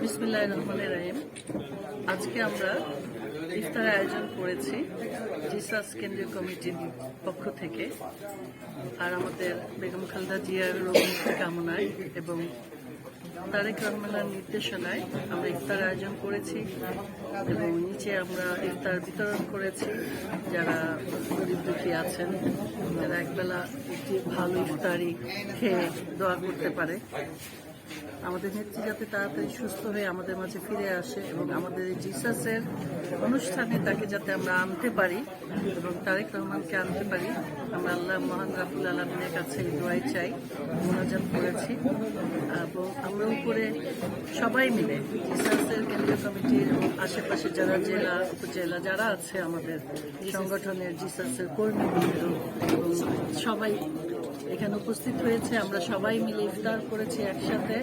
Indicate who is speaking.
Speaker 1: বিসমিল্লাহ রহমানের রহিম। আজকে আমরা ইফতার আয়োজন করেছি জিসাস কেন্দ্রীয় কমিটির পক্ষ থেকে আর আমাদের বেগম খালদা জিয়ার মুক্তি কামনায় এবং তারেক রহমানের নির্দেশনায় আমরা ইফতার আয়োজন করেছি এবং নিচে আমরা ইফতার বিতরণ করেছি। যারা গরিব দুঃখী আছেন যারা একবেলা একটি ভালো ইফতারি খেয়ে দোয়া করতে পারে। আমাদের নেত্রী যাতে তাড়াতাড়ি সুস্থ হয়ে আমাদের মাঝে ফিরে আসে এবং আমাদের এই জিসাসের অনুষ্ঠানে তাকে যাতে আমরা আনতে পারি এবং তারেক রহমানকে আনতে পারি, আমরা আল্লাহ মহান রাবুল আলমিনের কাছে দোয়াই চাই, মোনাজাত করেছি। এবং আমরা উপরে সবাই মিলে জিসাসের কেন্দ্রীয় কমিটির এবং আশেপাশে যারা জেলা, উপজেলা যারা আছে আমাদের সংগঠনের জিসাসের কর্মীবৃন্দ এবং সবাই এখানে উপস্থিত হয়েছে। আমরা সবাই মিলে ইফতার করেছি একসাথে।